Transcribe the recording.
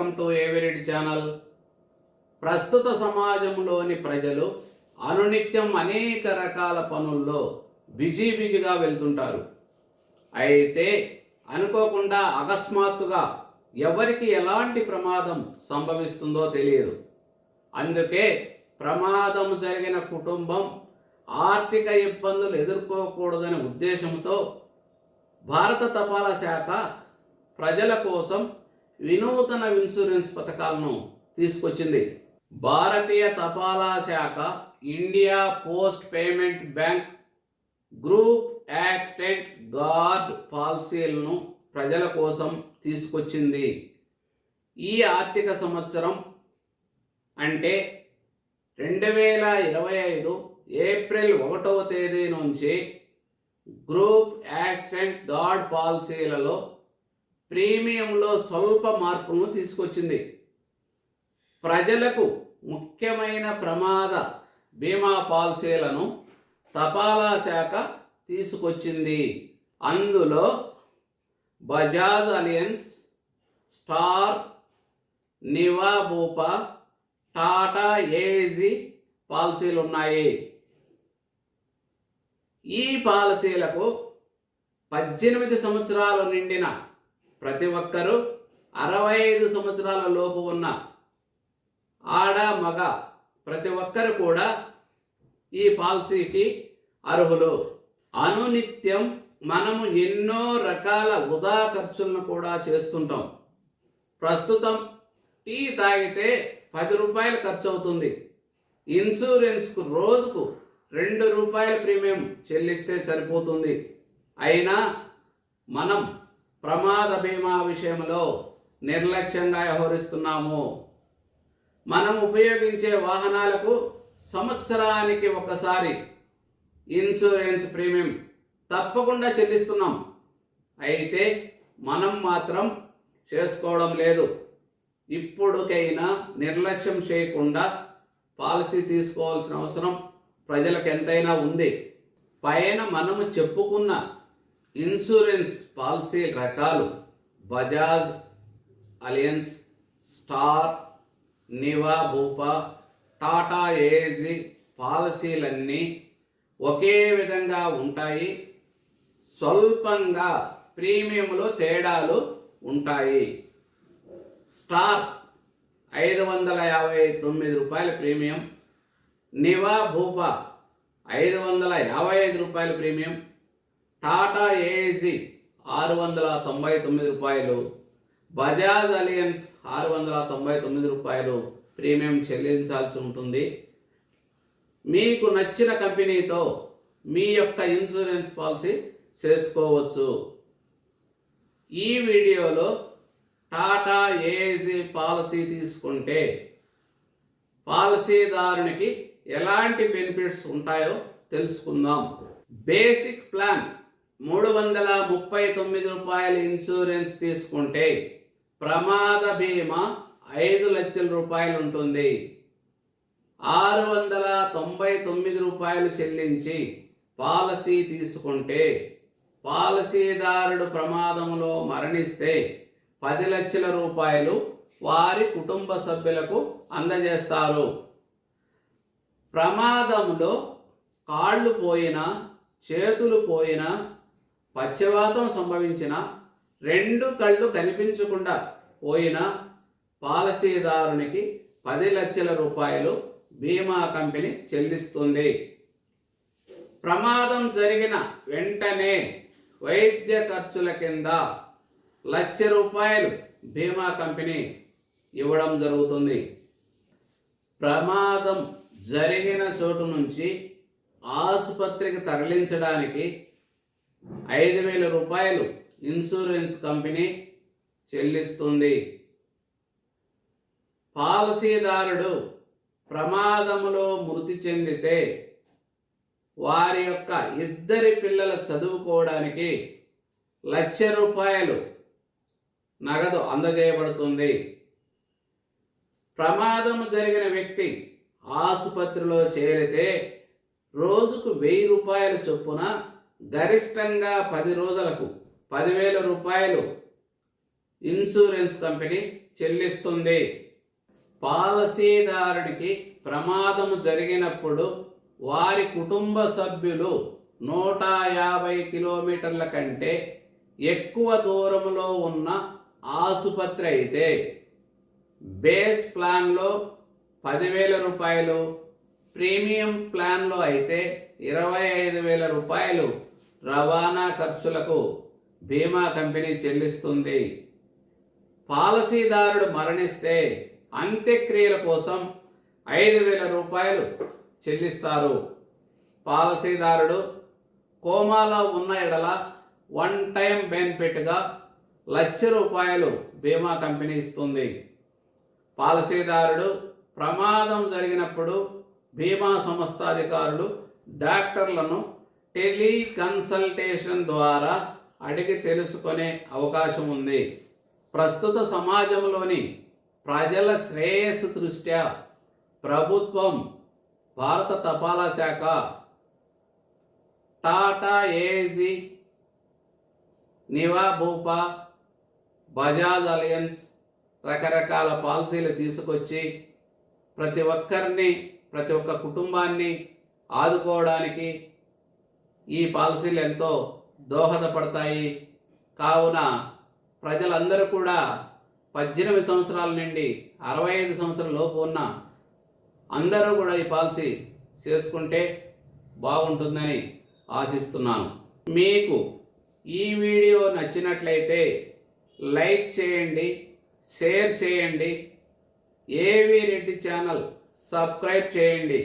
Welcome to ఏవిరెడ్ channel. ప్రస్తుత సమాజంలోని ప్రజలు అనునిత్యం అనేక రకాల పనుల్లో బిజీ బిజీగా వెళ్తుంటారు. అయితే అనుకోకుండా అకస్మాత్తుగా ఎవరికి ఎలాంటి ప్రమాదం సంభవిస్తుందో తెలియదు. అందుకే ప్రమాదం జరిగిన కుటుంబం ఆర్థిక ఇబ్బందులు ఎదుర్కోకూడదనే ఉద్దేశంతో భారత తపాలా శాఖ ప్రజల కోసం వినూతన ఇన్సూరెన్స్ పథకాలను తీసుకొచ్చింది. భారతీయ తపాలా శాఖ India Post Payment Bank group accident guard పాలసీలను ప్రజల కోసం తీసుకొచ్చింది. ఈ ఆర్థిక సంవత్సరం అంటే రెండు వేల ఇరవై ఐదు ఏప్రిల్ ఒకటవ తేదీ నుంచి గ్రూప్ యాక్సిడెంట్ గార్డ్ పాలసీలలో ప్రీమియంలో స్వల్ప మార్పును తీసుకొచ్చింది. ప్రజలకు ముఖ్యమైన ప్రమాద బీమా పాలసీలను తపాలా శాఖ తీసుకొచ్చింది. అందులో Bajaj Allianz Star Niva Bupa Tata AG పాలసీలు ఉన్నాయి ఈ పాలసీలకు పద్దెనిమిది సంవత్సరాలు నిండిన ప్రతి ఒక్కరూ అరవై ఐదు సంవత్సరాల లోపు ఉన్న ఆడ మగ ప్రతి ఒక్కరు కూడా ఈ పాలసీకి అర్హులు. అనునిత్యం మనము ఎన్నో రకాల వృధా ఖర్చులను కూడా చేస్తుంటాం. ప్రస్తుతం టీ తాగితే పది రూపాయలు ఖర్చు అవుతుంది ఇన్సూరెన్స్కు రోజుకు రెండు రూపాయల ప్రీమియం చెల్లిస్తే సరిపోతుంది. అయినా మనం ప్రమాద బీమా విషయంలో నిర్లక్ష్యంగా వ్యవహరిస్తున్నాము. మనం ఉపయోగించే వాహనాలకు సంవత్సరానికి ఒకసారి ఇన్సూరెన్స్ ప్రీమియం తప్పకుండా చెల్లిస్తున్నాం. అయితే మనం మాత్రం చేసుకోవడం లేదు. ఇప్పుడుకైనా నిర్లక్ష్యం చేయకుండా పాలసీ తీసుకోవాల్సిన అవసరం ప్రజలకు ఎంతైనా ఉంది. పైన మనము చెప్పుకున్న ఇన్సూరెన్స్ పాలసీ రకాలు Bajaj Allianz Star Niva Bupa Tata AG పాలసీలన్నీ ఒకే విధంగా ఉంటాయి. స్వల్పంగా ప్రీమియంలో తేడాలు ఉంటాయి. స్టార్ ఐదు వందల యాభై తొమ్మిది రూపాయల ప్రీమియం. నివా భూపా ఐదు వందల యాభై ఐదు రూపాయల ప్రీమియం. టాటా ఏసీ ఆరు వందల తొంభై తొమ్మిది రూపాయలు బజాజ్ అలియన్స్ ఆరు వందల తొంభై తొమ్మిది రూపాయలు ప్రీమియం చెల్లించాల్సి ఉంటుంది. మీకు నచ్చిన కంపెనీతో మీ యొక్క ఇన్సూరెన్స్ పాలసీ చేసుకోవచ్చు. ఈ వీడియోలో టాటా ఏజీ పాలసీ తీసుకుంటే పాలసీదారునికి ఎలాంటి బెనిఫిట్స్ ఉంటాయో తెలుసుకుందాం. Basic plan. మూడు వందల ముప్పై తొమ్మిది రూపాయల ఇన్సూరెన్స్ తీసుకుంటే ప్రమాద బీమా ఐదు లక్షల రూపాయలు ఉంటుంది. ఆరు వందల తొంభై తొమ్మిది రూపాయలు చెల్లించి పాలసీ తీసుకుంటే పాలసీదారుడు ప్రమాదంలో మరణిస్తే పది లక్షల రూపాయలు వారి కుటుంబ సభ్యులకు అందజేస్తారు. ప్రమాదంలో కాళ్ళు పోయినా చేతులు పోయినా పక్షవాతం సంభవించిన రెండు కళ్ళు కనిపించకుండా పోయిన పాలసీదారునికి పది లక్షల రూపాయలు బీమా కంపెనీ చెల్లిస్తుంది. ప్రమాదం జరిగిన వెంటనే వైద్య ఖర్చుల కింద లక్ష రూపాయలు బీమా కంపెనీ ఇవ్వడం జరుగుతుంది. ప్రమాదం జరిగిన చోటు నుంచి ఆసుపత్రికి తరలించడానికి ఐదు వేల రూపాయలు ఇన్సూరెన్స్ కంపెనీ చెల్లిస్తుంది. పాలసీదారుడు ప్రమాదములో మృతి చెందితే వారి యొక్క ఇద్దరి పిల్లల చదువుకోవడానికి లక్ష రూపాయలు నగదు అందజేయబడుతుంది. ప్రమాదము జరిగిన వ్యక్తి ఆసుపత్రిలో చేరితే రోజుకు వెయ్యి రూపాయల చొప్పున గరిష్టంగా పది రోజులకు పదివేల రూపాయలు ఇన్సూరెన్స్ కంపెనీ చెల్లిస్తుంది. పాలసీదారుడికి ప్రమాదం జరిగినప్పుడు వారి కుటుంబ సభ్యులు నూట యాభై కిలోమీటర్ల కంటే ఎక్కువ దూరంలో ఉన్న ఆసుపత్రి అయితే బేస్ ప్లాన్లో పదివేల రూపాయలు ప్రీమియం ప్లాన్లో అయితే ఇరవై ఐదు వేల రూపాయలు రవాణా ఖర్చులకు బీమా కంపెనీ చెల్లిస్తుంది. పాలసీదారుడు మరణిస్తే అంత్యక్రియల కోసం ఐదు వేల రూపాయలు చెల్లిస్తారు. పాలసీదారుడు కోమాలో ఉన్న ఎడల వన్ టైం బెనిఫిట్గా లక్ష రూపాయలు బీమా కంపెనీ ఇస్తుంది. పాలసీదారుడు ప్రమాదం జరిగినప్పుడు బీమా సంస్థ అధికారులు డాక్టర్లను టెలికన్సల్టేషన్ ద్వారా అడిగి తెలుసుకునే అవకాశం ఉంది. ప్రస్తుత సమాజంలోని ప్రజల శ్రేయస్సు దృష్ట్యా ప్రభుత్వం భారత తపాలా శాఖ Tata AG Niva Bupa Bajaj Allianz రకరకాల పాలసీలు తీసుకొచ్చి ప్రతి ఒక్కరిని ప్రతి ఒక్క కుటుంబాన్ని ఆదుకోవడానికి ఈ పాలసీలు ఎంతో దోహదపడతాయి. కావున ప్రజలందరూ కూడా పద్దెనిమిది సంవత్సరాల నుండి అరవై ఐదు సంవత్సరాల లోపు ఉన్న అందరూ కూడా ఈ పాలసీ చేసుకుంటే బాగుంటుందని ఆశిస్తున్నాను. మీకు ఈ వీడియో నచ్చినట్లయితే లైక్ చేయండి షేర్ చేయండి ఏవి రెడ్డి ఛానల్ సబ్స్క్రైబ్ చేయండి.